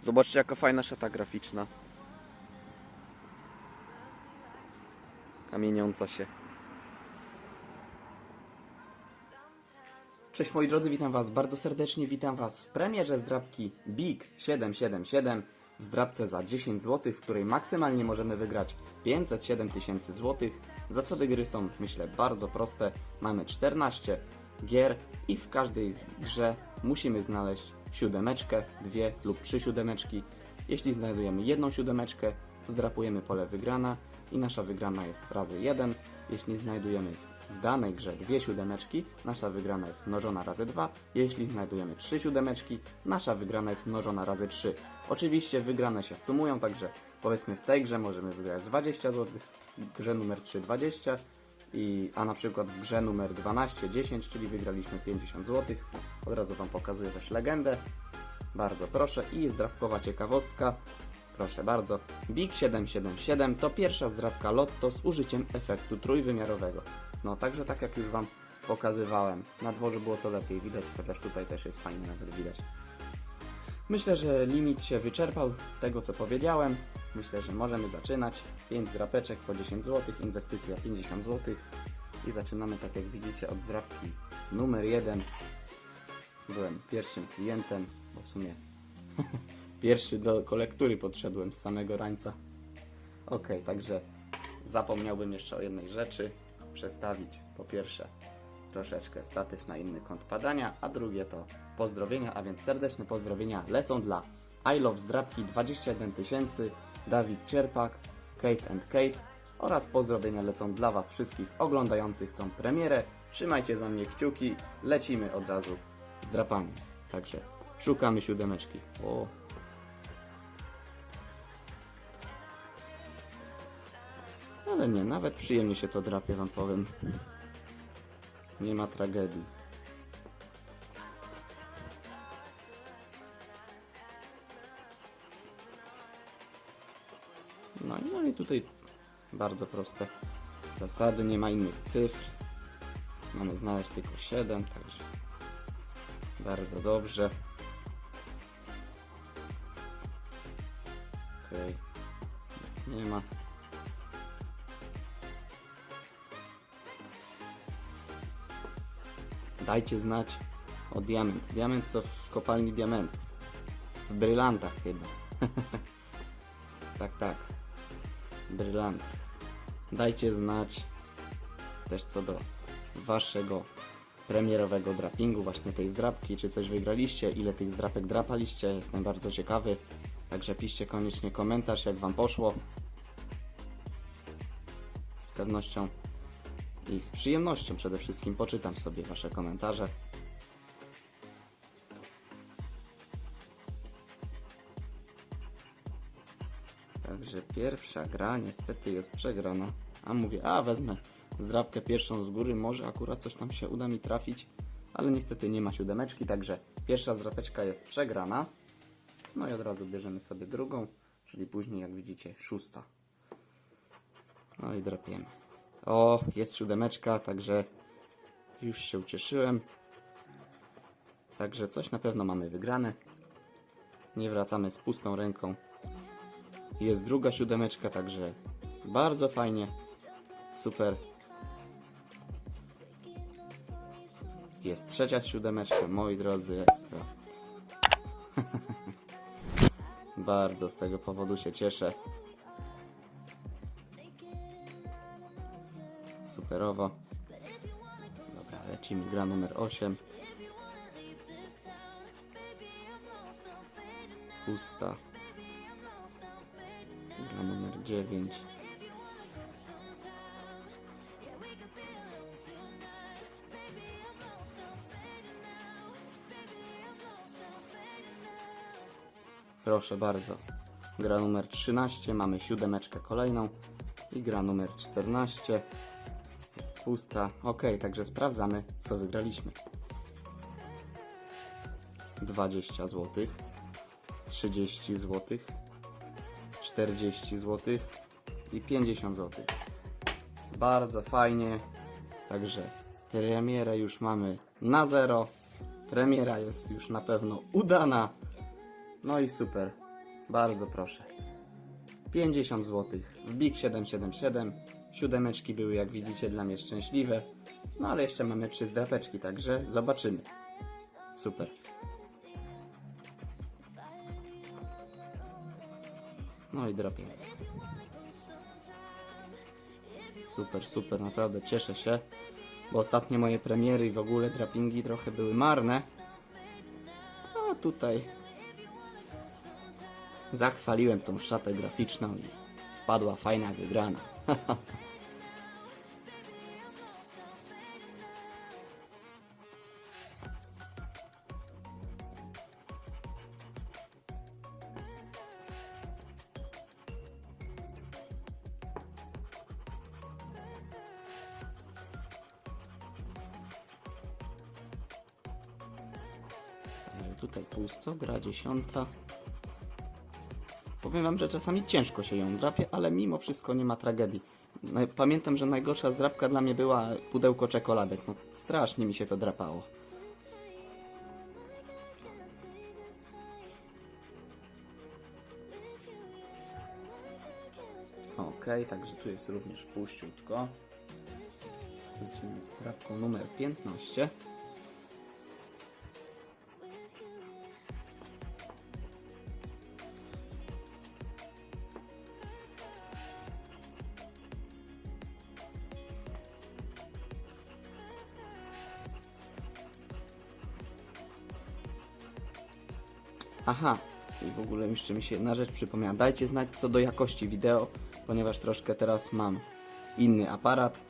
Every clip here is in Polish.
Zobaczcie jaka fajna szata graficzna. Kamieniąca się. Cześć moi drodzy, witam was bardzo serdecznie, witam was w premierze zdrabki Big 777 w zdrabce za 10 zł, w której maksymalnie możemy wygrać 507 tysięcy złotych. Zasady gry są myślę bardzo proste, mamy 14 gier i w każdej z grze musimy znaleźć siódemeczkę, dwie lub trzy siódemeczki. Jeśli znajdujemy jedną siódemeczkę, zdrapujemy pole wygrana i nasza wygrana jest razy 1. Jeśli znajdujemy w- danej grze dwie siódemeczki, nasza wygrana jest mnożona razy 2. Jeśli znajdujemy trzy siódemeczki, nasza wygrana jest mnożona razy 3. Oczywiście wygrane się sumują, także powiedzmy w tej grze możemy wygrać 20 zł, w grze numer 3 20, i, a na przykład w grze numer 12 10, czyli wygraliśmy 50 zł. Od razu Wam pokazuję też legendę. Bardzo proszę. I zdrabkowa ciekawostka. Proszę bardzo. Big 777 to pierwsza zdrabka Lotto z użyciem efektu trójwymiarowego. No, także tak jak już Wam pokazywałem, na dworze było to lepiej widać, chociaż tutaj też jest fajnie nawet widać. Myślę, że limit się wyczerpał tego, co powiedziałem. Myślę, że możemy zaczynać. 5 drapeczek po 10 zł, inwestycja 50 zł. I zaczynamy, tak jak widzicie, od zdrapki numer 1. Byłem pierwszym klientem, bo w sumie pierwszy do kolektury podszedłem z samego rańca. Ok, także zapomniałbym jeszcze o jednej rzeczy. Przestawić po pierwsze troszeczkę statyw na inny kąt padania, a drugie to pozdrowienia, a więc serdeczne pozdrowienia lecą dla I Love Zdrabki 21 tysięcy, Dawid Cierpak, Kate and Kate oraz pozdrowienia lecą dla Was wszystkich oglądających tą premierę. Trzymajcie za mnie kciuki, lecimy od razu z drapami. Także szukamy siódemeczki. O. Ale nie, nawet przyjemnie się to drapie, Wam powiem. Nie ma tragedii. No, no i tutaj bardzo proste zasady, nie ma innych cyfr. Mamy znaleźć tylko 7, także bardzo dobrze. Okej, nic nie ma. Dajcie znać o diament. Diament to w kopalni diamentów. W brylantach chyba. W brylantach. Dajcie znać też co do waszego premierowego drapingu, właśnie tej zdrapki, czy coś wygraliście, ile tych zdrapek drapaliście, jestem bardzo ciekawy. Także piszcie koniecznie komentarz, jak wam poszło. Z pewnością i z przyjemnością przede wszystkim poczytam sobie Wasze komentarze. Także pierwsza gra niestety jest przegrana. A mówię, a wezmę zdrabkę pierwszą z góry, może akurat coś tam się uda mi trafić, ale niestety nie ma siódemeczki, także pierwsza zdrapeczka jest przegrana. No i od razu bierzemy sobie drugą, czyli później jak widzicie szósta. No i drapiemy. O, jest siódemeczka, także już się ucieszyłem. Także coś na pewno mamy wygrane. Nie wracamy z pustą ręką. Jest druga siódemeczka, także bardzo fajnie. Super. Jest trzecia siódemeczka, moi drodzy, ekstra. bardzo z tego powodu się cieszę. Superowo. Dobra, lecimy. Gra numer 8. Pusta. Gra numer 9. Proszę bardzo. Gra numer 13, mamy siódemeczkę kolejną. I gra numer 14. Jest pusta. Ok, także sprawdzamy, co wygraliśmy. 20 zł, 30 zł, 40 zł i 50 zł. Bardzo fajnie. Także premierę już mamy na zero. Premiera jest już na pewno udana. No i super. Bardzo proszę. 50 zł. W BIG 777. Siódemeczki były, jak widzicie, dla mnie szczęśliwe. No ale jeszcze mamy trzy zdrapeczki, także zobaczymy. Super. No i dropię. Super, super, naprawdę cieszę się, bo ostatnie moje premiery i w ogóle drapingi trochę były marne. A tutaj zachwaliłem tą szatę graficzną i wpadła fajna wygrana. tutaj pusto, gra dziesiąta. Powiem wam, że czasami ciężko się ją drapie, ale mimo wszystko nie ma tragedii. No, Pamiętam, że najgorsza zdrapka dla mnie była pudełko czekoladek. No, strasznie mi się to drapało. Ok, także tu jest również puściutko. Lecimy z drapką numer 15. Aha, i w ogóle jeszcze mi się jedna rzecz przypomniała. Dajcie znać co do jakości wideo, ponieważ troszkę teraz mam inny aparat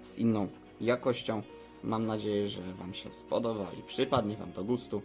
z inną jakością. Mam nadzieję, że Wam się spodoba i przypadnie Wam do gustu,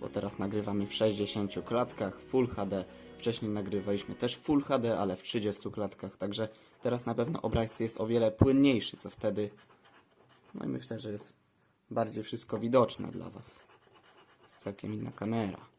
bo teraz nagrywamy w 60 klatkach Full HD. Wcześniej nagrywaliśmy też Full HD, ale w 30 klatkach, także teraz na pewno obraz jest o wiele płynniejszy, co wtedy. No i myślę, że jest bardziej wszystko widoczne dla Was. Jest całkiem inna kamera.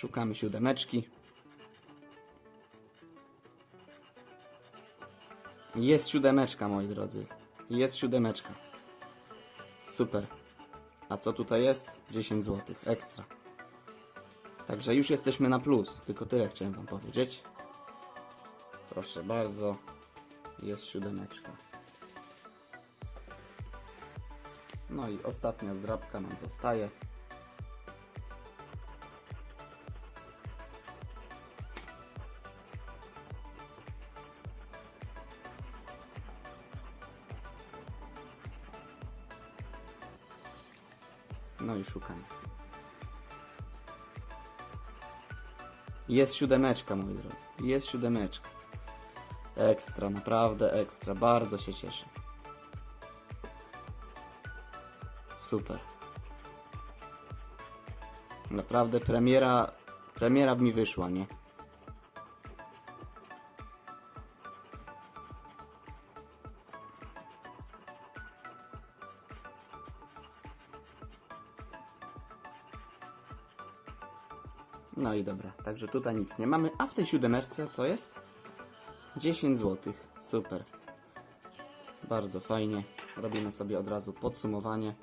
Szukamy siódemeczki. Jest siódemeczka, moi drodzy. Jest siódemeczka. Super. A co tutaj jest? 10 zł. Ekstra. Także już jesteśmy na plus. Tylko tyle chciałem wam powiedzieć. Proszę bardzo. Jest siódemeczka. No i ostatnia zdrabka nam zostaje. No i szukamy. Jest siódemeczka, moi drodzy. Jest siódemeczka. Ekstra, naprawdę ekstra. Bardzo się cieszę. Super. Naprawdę premiera, premiera mi wyszła, nie? No i dobra, także tutaj nic nie mamy. A w tej siódemeczce co jest? 10 zł. Super. Bardzo fajnie. Robimy sobie od razu podsumowanie.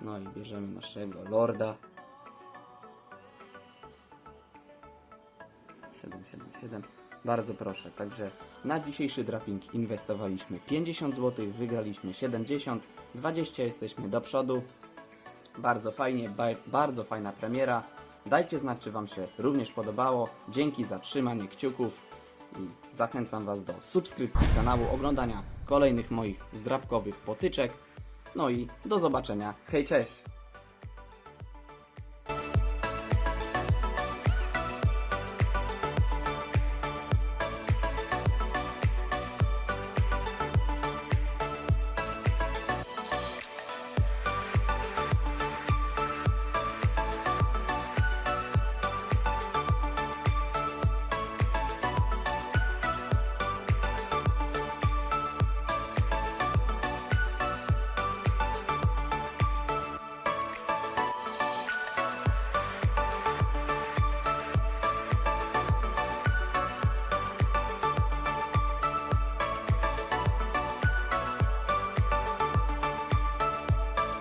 No i bierzemy naszego Lorda. 777. Bardzo proszę. Także na dzisiejszy draping inwestowaliśmy 50 zł, wygraliśmy 70, 20 jesteśmy do przodu. Bardzo fajnie, ba bardzo fajna premiera. Dajcie znać, czy Wam się również podobało. Dzięki za trzymanie kciuków i zachęcam Was do subskrypcji kanału, oglądania kolejnych moich zdrabkowych potyczek. No i do zobaczenia. Hej, cześć!